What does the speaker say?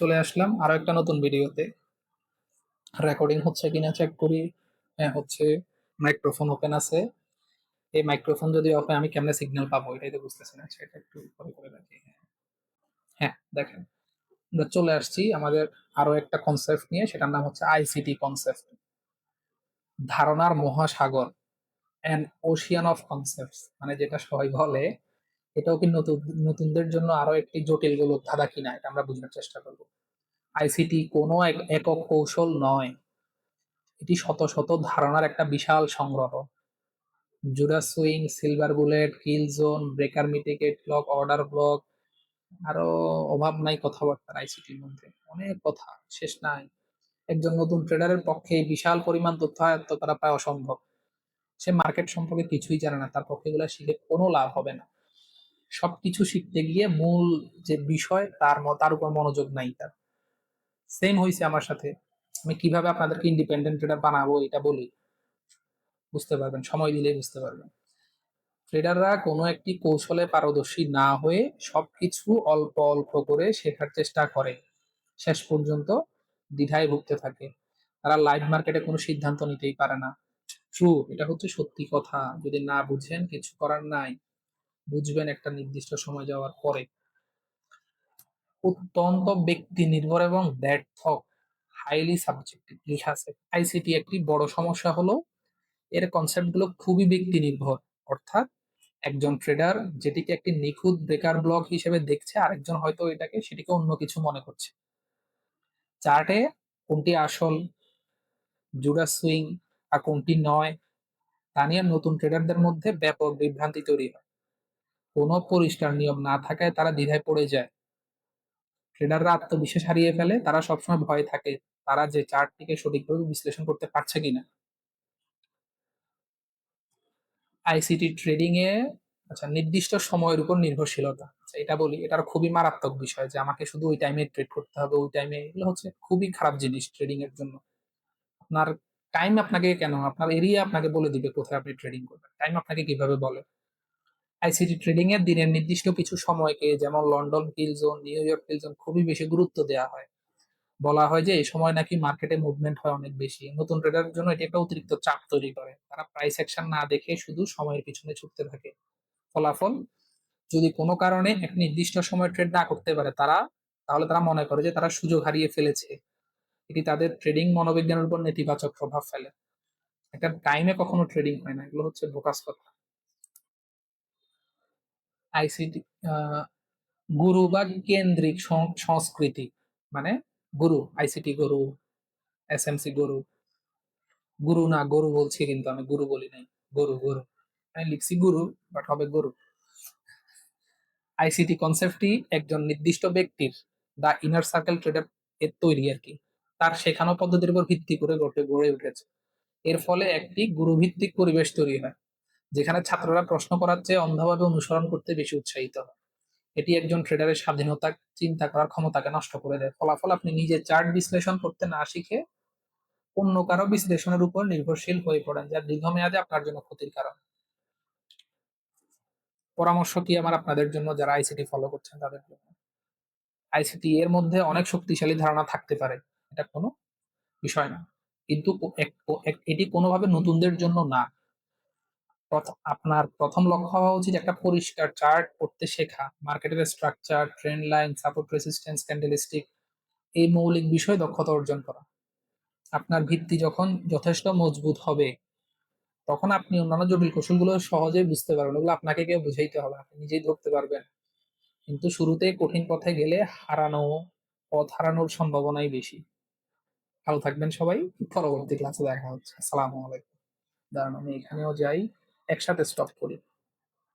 চলে আসলাম আরও একটা নতুন ভিডিওতে। রেকর্ডিং হচ্ছে কিনা চেক করি। হ্যাঁ হচ্ছে মাইক্রোফোন ওপেন আছে। এই মাইক্রোফোন যদি হয় আমি কেমনে সিগন্যাল পাবো? এটাই তো বুঝতেছি না, সেটা একটু পরে করে রাখি হ্যাঁ। দেখেন, আমরা চলে আসছি আমাদের আরও একটা কনসেপ্ট নিয়ে, সেটার নাম হচ্ছে আইসিটি কনসেপ্ট ধারণার মহাসাগর অ্যান্ড ওশিয়ান অফ কনসেপ্ট মানে যেটা সবাই বলে এটাও কি নতুন, নতুনদের জন্য আরও একটি জটিল গোল ধাঁধা কিনা, এটা আমরা বুঝার চেষ্টা করব। আইসিটি কোনো এক- একক কৌশল নয়। এটি শত শত ধারণার একটা বিশাল সংগ্রহ। Judas swing, silver bullet, kill zone, breaker mitigate block order block, আরও অভাব নাই কথাবার্তার আইসিটির মধ্যে। অনেক কথা, শেষ নাই। একজন নতুন ট্রেডারের পক্ষে বিশাল পরিমাণ তথ্য আয়ত্ত করা প্রায় অসম্ভব। সে মার্কেট সম্পর্কে কিছুই জানে না, তার পক্ষে এগুলো শিখে কোনো লাভ হবে না। সবকিছু শিখতে গিয়ে মূল যে বিষয়, তার তার উপর মনোযোগ নাই তার। সেম হয়েছে আমার সাথে। আমি কীভাবে আপনাদেরকে ইন্ডিপেন্ডেন্ট ট্রেডার বানাবো এটা বলি। বুঝতে পারবেন, সময় দিলেই বুঝতে পারবেন। ট্রেডাররা কোনো একটি কৌশলে পারদর্শী না হয়ে সবকিছু অল্প অল্প করে শেখার চেষ্টা করে। শেষ পর্যন্ত দ্বিধায় ভুগতে থাকে। তারা লাইভ মার্কেটে কোনো সিদ্ধান্ত নিতেই পারে না। ট্রু এটা হচ্ছে সত্যি কথা। যদি না বুঝেন, কিছু করার নাই। বুঝবেন একটা নির্দিষ্ট সময় যাওয়ার পরে। অত্যন্ত ব্যক্তি নির্ভর এবং ব্যর্থ হাইলি সাবজেক্টিভ লেখা আছে? আইসিটি একটি বড় সমস্যা হলো, এর কনসেপ্টগুলো খুবই ব্যক্তি নির্ভর অর্থাৎ একজন ট্রেডার যেটিকে একটি নিখুঁত ব্রেকার ব্লক হিসেবে দেখছে, আরেকজন হয়তো এটাকে, সেটিকে অন্য কিছু মনে করছে। চার্টে কোনটি আসল জুডা সুইং আর কোনটি নয়, তা নিয়ে নতুন ট্রেডারদের মধ্যে ব্যাপক বিভ্রান্তি তৈরি হয়। কোনো পরিষ্কার নিয়ম না থাকায় তারা দ্বিধায় পড়ে যায়। ট্রেডাররা আত্মবিশ্বাস হারিয়ে ফেলে তারা সবসময় ভয় থাকে তারা যে চার্টটিকে সঠিকভাবে বিশ্লেষণ করতে পারছে কিনা। আইসিটি ট্রেডিং এ আচ্ছা নির্দিষ্ট সময়ের উপর নির্ভরশীলতা। আচ্ছা, এটা বলি এটার খুবই মারাত্মক বিষয় যে আমাকে শুধু ওই টাইমে ট্রেড করতে হবে ওই টাইমে এগুলো হচ্ছে খুবই খারাপ জিনিস ট্রেডিং এর জন্য। আপনার টাইম আপনাকে কেন? আপনার এরিয়া আপনাকে বলে দিবে কোথায় আপনি ট্রেডিং করবেন। টাইম আপনাকে কীভাবে বলে? আইসিটি ট্রেডিং এর দিনের নির্দিষ্ট কিছু সময়কে যেমন London kill zone New York kill zone খুবই বেশি গুরুত্ব দেওয়া হয়। বলা হয় যে এই সময় নাকি মার্কেটে মুভমেন্ট হয় অনেক বেশি। নতুন ট্রেডারের জন্য এটি একটা অতিরিক্ত চাপ তৈরি করে। তারা প্রাইস অ্যাকশন না দেখে শুধু সময়ের পিছনে ছুটতে থাকে। ফলাফল, যদি কোনো কারণে এক নির্দিষ্ট সময় ট্রেড না করতে পারে তারা, তাহলে তারা মনে করে যে তারা সুযোগ হারিয়ে ফেলেছে। এটি তাদের ট্রেডিং মনোবিজ্ঞানের উপর নেতিবাচক প্রভাব ফেলে। একটা টাইমে কখনো ট্রেডিং হয় না। এগুলো হচ্ছে বোকাস কথা। আইসিটি গুরু বা কেন্দ্রিক সংস্কৃতি। মানে গুরু, আইসিটি গুরু এসএমসি গরু। গুরু না, গরু বলছি কিন্তু আমি গুরু বলি নাই। গরু গরু। আমি লিখছি গুরু বাট হবে গরু। আইসিটি কনসেপ্টটি একজন নির্দিষ্ট ব্যক্তির দা ইনার সার্কেল ট্রেডার এর তৈরি আর কি। তার শেখানো পদ্ধতির উপর ভিত্তি করে গড়ে গড়ে উঠেছে। এর ফলে একটি গুরুভিত্তিক পরিবেশ তৈরি হয়। যেখানে ছাত্ররা প্রশ্ন করার চেয়ে অন্ধভাবে অনুসরণ করতে বেশি উৎসাহিত হয়। এটি একজন ট্রেডারের স্বাধীনতা চিন্তা করার ক্ষমতাকে নষ্ট করে দেয়। ফলাফল আপনি নিজে চার্ট বিশ্লেষণ করতে না শিখে অন্য কারও বিশ্লেষণের উপর নির্ভরশীল হয়ে পড়েন, যা দীর্ঘমেয়াদে আপনার জন্য ক্ষতির কারণ। পরামর্শ কি আমার আপনাদের জন্য যারা আইসিটি ফলো করছেন তাদের জন্য? আইসিটি এর মধ্যে অনেক শক্তিশালী ধারণা থাকতে পারে, এটা কোনো বিষয় না। কিন্তু এটি কোনোভাবে নতুনদের জন্য না। আপনার প্রথম লক্ষ্য হওয়া উচিত একটা পরিষ্কার চার্ট করতে শেখা। মার্কেটের structure trend line support resistance candlestick এই মৌলিক বিষয় দক্ষতা অর্জন করা। আপনার ভিত্তি যখন যথেষ্ট মজবুত হবে, তখন আপনি অন্যান্য জটিল কৌশলগুলো সহজেই বুঝতে পারবেন। ওগুলো আপনাকে কেউ বুঝাইতে হবে আপনি নিজেই ধরতে পারবেন। কিন্তু শুরুতে কঠিন পথে গেলে হারানো, পথ হারানোর সম্ভাবনাই বেশি। ভালো থাকবেন সবাই। পরবর্তী ক্লাসে দেখা হচ্ছে। আসসালামু আলাইকুম। দাঁড়ান, আমি এখানেও যাই। একসাথে স্টপ করি।